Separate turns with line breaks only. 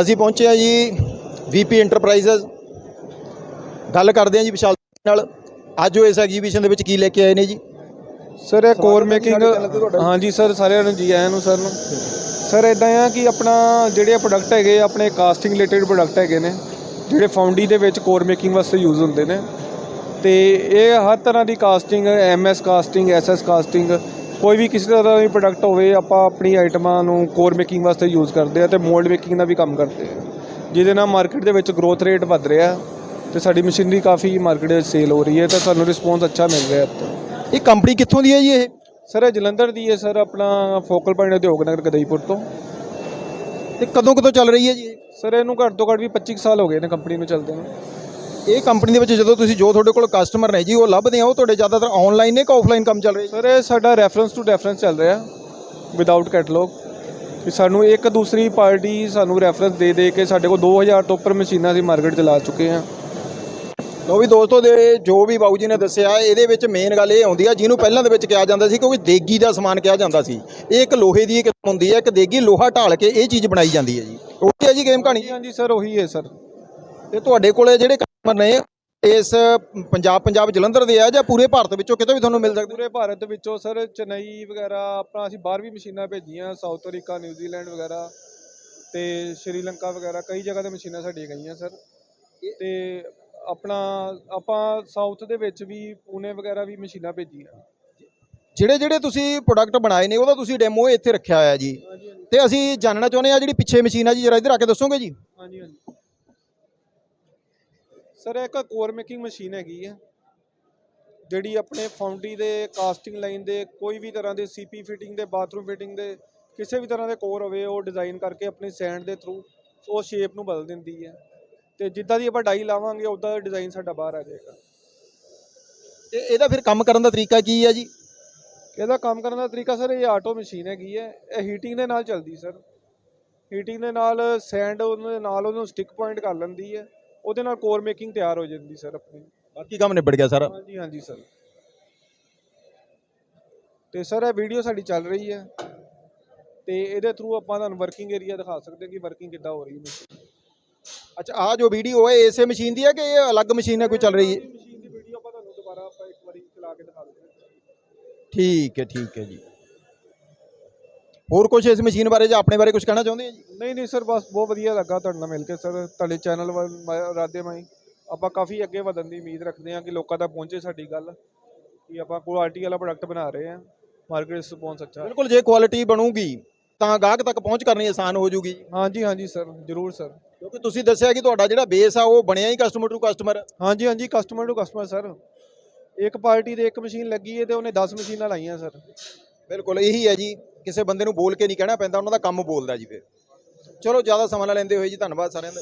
ਅਸੀਂ ਪਹੁੰਚੇ ਆ ਜੀ ਵੀਪੀ ਇੰਟਰਪ੍ਰਾਈਜ਼ਸ ਗੱਲ ਕਰਦੇ ਆ ਜੀ ਵਿਸ਼ਾਲ ਨਾਲ। ਅੱਜ ਉਹ ਇਸ ਐਗਜੀਬਿਸ਼ਨ ਦੇ ਵਿੱਚ ਕੀ ਲੈ ਕੇ ਆਏ ਨੇ ਜੀ?
ਸਰ ਇਹ ਕੋਰ ਮੇਕਿੰਗ। ਹਾਂਜੀ ਸਰ ਸਾਰਿਆਂ ਨੂੰ ਜੀ ਆਇਆਂ ਨੂੰ ਸਰ ਨੂੰ। ਸਰ ਇਦਾਂ ਆ ਕਿ ਆਪਣਾ ਜਿਹੜੇ ਪ੍ਰੋਡਕਟ ਹੈਗੇ ਆਪਣੇ ਕਾਸਟਿੰਗ ਰਿਲੇਟਡ ਪ੍ਰੋਡਕਟ ਹੈਗੇ ਨੇ ਜਿਹੜੇ ਫਾਊਂਡੀ ਦੇ ਵਿੱਚ ਕੋਰ ਮੇਕਿੰਗ ਵਾਸਤੇ ਯੂਜ਼ ਹੁੰਦੇ ਨੇ। ਤੇ ਇਹ ਹਰ ਤਰ੍ਹਾਂ ਦੀ casting MS casting SS casting ਕੋਈ ਵੀ ਕਿਸੇ ਤਰ੍ਹਾਂ ਦੀ ਪ੍ਰੋਡਕਟ ਹੋਵੇ ਆਪਾਂ ਆਪਣੀ ਆਈਟਮਾਂ ਨੂੰ ਕੋਰ ਮੇਕਿੰਗ ਵਾਸਤੇ ਯੂਜ਼ ਕਰਦੇ ਆ ਤੇ ਮੋਲਡ ਮੇਕਿੰਗ ਦਾ ਵੀ ਕੰਮ ਕਰਦੇ ਆ। ਜਿਹਦੇ ਨਾਲ ਮਾਰਕੀਟ ਦੇ ਵਿੱਚ ਗਰੋਥ ਰੇਟ ਵੱਧ ਰਿਹਾ ਤੇ ਸਾਡੀ ਮਸ਼ੀਨਰੀ ਕਾਫੀ ਮਾਰਕੀਟ ਵਿੱਚ ਸੇਲ ਹੋ ਰਹੀ ਹੈ ਤਾਂ ਸਾਨੂੰ ਰਿਸਪੌਂਸ ਅੱਛਾ ਮਿਲ ਰਿਹਾ ਇੱਥੇ।
ਇਹ ਕੰਪਨੀ ਕਿੱਥੋਂ ਦੀ ਹੈ ਜੀ ਇਹ?
ਸਰ ਇਹ ਜਲੰਧਰ ਦੀ ਹੈ ਸਰ ਆਪਣਾ ਫੋਕਲ ਪੁਆਇੰਟ ਉਦਯੋਗ ਨਗਰ ਗਦਈਪੁਰ ਤੋਂ।
ਤੇ ਕਦੋਂ ਕਦੋਂ ਚੱਲ ਰਹੀ ਹੈ ਜੀ?
ਸਰ ਇਹਨੂੰ ਘੱਟ ਤੋਂ ਘੱਟ ਵੀ 25 ਸਾਲ ਹੋ ਗਏ ਨੇ ਕੰਪਨੀ ਨੂੰ ਚੱਲਦੇ ਨੂੰ।
ਇਹ ਕੰਪਨੀ ਦੇ ਵਿੱਚ ਜਦੋਂ ਤੁਸੀਂ ਜੋ ਤੁਹਾਡੇ ਕੋਲ ਕਸਟਮਰ ਨੇ ਜੀ ਉਹ ਲੱਭਦੇ ਆ ਉਹ ਤੁਹਾਡੇ ਜ਼ਿਆਦਾਤਰ ਆਨਲਾਈਨ ਨੇ ਕਿ ਆਫਲਾਈਨ ਕੰਮ ਚੱਲ ਰਿਹਾ ਜੀ?
ਸਰ ਇਹ ਸਾਡਾ ਰੈਫਰੈਂਸ ਟੂ ਰੈਫਰੈਂਸ ਚੱਲ ਰਿਹਾ ਵਿਦਆਊਟ ਕੈਟਲੌਗ ਕਿ ਸਾਨੂੰ ਇੱਕ ਦੂਸਰੀ ਪਾਰਟੀ ਸਾਨੂੰ ਰੈਫਰੈਂਸ ਦੇ ਦੇ ਕੇ ਸਾਡੇ ਕੋਲ 2000 ਤੋਂ ਉੱਪਰ ਮਸ਼ੀਨਾਂ ਅਸੀਂ ਮਾਰਕੀਟ 'ਚ ਲਾ ਚੁੱਕੇ ਹਾਂ।
ਲੋ ਵੀ ਦੋਸਤੋ ਦੇ ਜੋ ਵੀ ਬਾਬੂ ਜੀ ਨੇ ਦੱਸਿਆ ਇਹਦੇ ਵਿੱਚ ਮੇਨ ਗੱਲ ਇਹ ਆਉਂਦੀ ਆ ਜਿਹਨੂੰ ਪਹਿਲਾਂ ਦੇ ਵਿੱਚ ਕਿਹਾ ਜਾਂਦਾ ਸੀ ਕਿਉਂਕਿ ਦੇਗੀ ਦਾ ਸਮਾਨ ਕਿਹਾ ਜਾਂਦਾ ਸੀ। ਇਹ ਇੱਕ ਲੋਹੇ ਦੀ ਇੱਕ ਹੁੰਦੀ ਹੈ ਇੱਕ ਦੇਗੀ ਲੋਹਾ ਢਾਲ ਕੇ ਇਹ ਚੀਜ਼ ਬਣਾਈ ਜਾਂਦੀ ਹੈ ਜੀ। ਉਹ ਹੈ ਜੀ ਗੇਮ ਕਹਾਣੀ?
ਹਾਂਜੀ ਸਰ ਉਹੀ ਹੈ ਸਰ।
ਤੇ ਤੁਹਾਡੇ ਕੋਲੇ ਜਿਹੜੇ ਨੇ ਇਸ ਪੰਜਾਬ ਪੰਜਾਬ ਜਲੰਧਰ ਦੇ ਆ ਜਾਂ ਪੂਰੇ ਭਾਰਤ ਵਿੱਚੋਂ ਕਿਤੇ ਵੀ ਤੁਹਾਨੂੰ ਮਿਲ ਸਕਦੇ?
ਪੂਰੇ ਭਾਰਤ ਵਿੱਚੋਂ ਸਰ ਚੇਨਈ ਵਗੈਰਾ ਆਪਣਾ ਅਸੀਂ ਬਾਹਰ ਵੀ ਮਸ਼ੀਨਾਂ ਭੇਜੀਆਂ ਸਾਊਥ ਅਫਰੀਕਾ ਨਿਊਜ਼ੀਲੈਂਡ ਵਗੈਰਾ ਤੇ ਸ਼੍ਰੀਲੰਕਾ ਵਗੈਰਾ ਕਈ ਜਗ੍ਹਾ ਤੇ ਮਸ਼ੀਨਾਂ ਸਾਡੀਆਂ ਗਈਆਂ ਸਰ। ਤੇ ਆਪਣਾ ਆਪਾਂ ਸਾਊਥ ਦੇ ਵਿੱਚ ਵੀ ਪੂਨੇ ਵਗੈਰਾ ਵੀ ਮਸ਼ੀਨਾਂ ਭੇਜੀਆਂ।
ਜਿਹੜੇ ਜਿਹੜੇ ਤੁਸੀਂ ਪ੍ਰੋਡਕਟ ਬਣਾਏ ਨੇ ਉਹਦਾ ਤੁਸੀਂ ਡੈਮੋ ਇੱਥੇ ਰੱਖਿਆ ਹੋਇਆ ਜੀ। ਤੇ ਅਸੀਂ ਜਾਣਨਾ ਚਾਹੁੰਦੇ ਆ ਜਿਹੜੀ ਪਿੱਛੇ ਮਸ਼ੀਨ ਆ ਜੀ ਜਰਾ ਇੱਧਰ ਆ ਕੇ ਦੱਸੋਗੇ ਜੀ?
ਹਾਂਜੀ ਹਾਂਜੀ। ਸਰ ਇਹ ਇੱਕ ਕੋਰ ਮੇਕਿੰਗ ਮਸ਼ੀਨ ਹੈਗੀ ਹੈ ਜਿਹੜੀ ਆਪਣੇ ਫਾਊਂਡਰੀ ਦੇ ਕਾਸਟਿੰਗ ਲਾਈਨ ਦੇ ਕੋਈ ਵੀ ਤਰ੍ਹਾਂ ਦੇ ਸੀਪੀ ਫਿਟਿੰਗ ਦੇ ਬਾਥਰੂਮ ਫਿਟਿੰਗ ਦੇ ਕਿਸੇ ਵੀ ਤਰ੍ਹਾਂ ਦੇ ਕੋਰ ਹੋਵੇ ਉਹ ਡਿਜ਼ਾਈਨ ਕਰਕੇ ਆਪਣੀ ਸੈਂਡ ਦੇ ਥਰੂ ਉਹ ਸ਼ੇਪ ਨੂੰ ਬਦਲ ਦਿੰਦੀ ਹੈ ਤੇ ਜਿੱਦਾਂ ਦੀ ਆਪਾਂ ਡਾਈ ਲਾਵਾਂਗੇ ਉਦਾਂ ਦਾ ਡਿਜ਼ਾਈਨ ਸਾਡਾ ਬਾਹਰ ਆ ਜਾਏਗਾ।
ਤੇ ਇਹਦਾ ਫਿਰ ਕੰਮ ਕਰਨ ਦਾ ਤਰੀਕਾ ਕੀ ਹੈ ਜੀ?
ਇਹਦਾ ਕੰਮ ਕਰਨ ਦਾ ਤਰੀਕਾ ਸਰ ਇਹ ਆਟੋ ਮਸ਼ੀਨ ਹੈਗੀ ਹੈ ਇਹ ਹੀਟਿੰਗ ਦੇ ਨਾਲ ਚੱਲਦੀ ਸਰ। ਹੀਟਿੰਗ ਦੇ ਨਾਲ ਸੈਂਡ ਉਹਦੇ ਨਾਲ ਉਹਨੂੰ ਸਟਿਕ ਪੁਆਇੰਟ ਕਰ ਲੈਂਦੀ ਹੈ ਉਹਦੇ ਨਾਲ ਕੋਰ ਮੇਕਿੰਗ ਤਿਆਰ ਹੋ ਜਾਂਦੀ ਸਰ ਆਪਣੀ।
ਬਾਕੀ ਕੰਮ ਨਿਬੜ ਗਿਆ ਸਾਰਾ?
ਹਾਂਜੀ ਹਾਂਜੀ ਸਰ ਤੇ ਸਰ ਇਹ ਵੀਡੀਓ ਸਾਡੀ ਚੱਲ ਰਹੀ ਹੈ। ਤੇ ਇਹਦੇ ਥਰੂ ਆਪਾਂ ਤੁਹਾਨੂੰ ਵਰਕਿੰਗ ਏਰੀਆ ਦਿਖਾ ਸਕਦੇ ਹਾਂ ਕਿ ਵਰਕਿੰਗ ਕਿੱਦਾਂ ਹੋ ਰਹੀ ਹੈ। ਮਸ਼ੀਨ
ਅੱਛਾ ਆ ਜੋ ਵੀਡੀਓ ਹੈ ਇਸੇ ਮਸ਼ੀਨ ਦੀ ਹੈ ਕਿ ਇਹ ਅਲੱਗ ਮਸ਼ੀਨ ਹੈ ਕੋਈ ਚੱਲ ਰਹੀ ਹੈ?
ਮਸ਼ੀਨ ਦੀ ਵੀਡੀਓ ਆਪਾਂ ਤੁਹਾਨੂੰ ਦੁਬਾਰਾ ਆਪਾਂ ਇੱਕ ਵਾਰੀ ਚਲਾ ਕੇ ਦਿਖਾ ਦਿੰਦੇ ਹਾਂ।
ਠੀਕ ਹੈ ਠੀਕ ਹੈ ਜੀ। ਹੋਰ ਕੁਝ ਇਸ ਮਸ਼ੀਨ ਬਾਰੇ ਜਾਂ ਆਪਣੇ ਬਾਰੇ ਕੁਝ ਕਹਿਣਾ ਚਾਹੁੰਦੇ ਆ ਜੀ?
ਨਹੀਂ ਨਹੀਂ ਸਰ ਬਸ ਬਹੁਤ ਵਧੀਆ ਲੱਗਾ ਤੁਹਾਡੇ ਨਾਲ ਮਿਲ ਕੇ ਸਰ। ਤੁਹਾਡੇ ਚੈਨਲ ਵੱਲ ਰਾਦੇ ਮਾਈ। ਆਪਾਂ ਕਾਫੀ ਅੱਗੇ ਵਧਣ ਦੀ ਉਮੀਦ ਰੱਖਦੇ ਹਾਂ ਕਿ ਲੋਕਾਂ ਤੱਕ ਪਹੁੰਚੇ ਸਾਡੀ ਗੱਲ ਕਿ ਆਪਾਂ ਕੁਆਲਿਟੀ ਵਾਲਾ ਪ੍ਰੋਡਕਟ ਬਣਾ ਰਹੇ ਹਾਂ। ਮਾਰਕੀਟ ਰਿਸਪੌਂਸ ਅੱਛਾ।
ਬਿਲਕੁਲ ਜੇ ਕੁਆਲਿਟੀ ਬਣੂਗੀ ਤਾਂ ਗਾਹਕ ਤੱਕ ਪਹੁੰਚ ਕਰਨੀ ਆਸਾਨ ਹੋ ਜੂਗੀ।
ਹਾਂਜੀ ਹਾਂਜੀ ਸਰ ਜ਼ਰੂਰ ਸਰ।
ਕਿਉਂਕਿ ਤੁਸੀਂ ਦੱਸਿਆ ਕਿ ਤੁਹਾਡਾ ਜਿਹੜਾ ਬੇਸ ਆ ਉਹ ਬਣਿਆ ਹੀ ਕਸਟਮਰ ਟੂ ਕਸਟਮਰ
ਹਾਂਜੀ ਹਾਂਜੀ ਕਸਟਮਰ ਟੂ ਕਸਟਮਰ ਸਰ। ਇੱਕ ਪਾਰਟੀ ਦੇ ਇੱਕ ਮਸ਼ੀਨ ਲੱਗੀ ਹੈ ਤੇ ਉਹਨੇ 10 ਮਸ਼ੀਨਾਂ ਲਾਈਆਂ ਸਰ।
ਬਿਲਕੁਲ, ਇਹੀ ਹੈ ਜੀ, ਕਿਸੇ ਬੰਦੇ ਨੂੰ ਬੋਲ ਕੇ ਨਹੀਂ ਕਹਿਣਾ ਪੈਂਦਾ, ਉਹਨਾਂ ਦਾ ਕੰਮ ਬੋਲਦਾ ਜੀ ਫਿਰ। ਚਲੋ, ਜ਼ਿਆਦਾ ਸਮਾਂ ਨਾ ਲੈਂਦੇ ਹੋਏ ਜੀ, ਧੰਨਵਾਦ ਸਾਰਿਆਂ ਦਾ।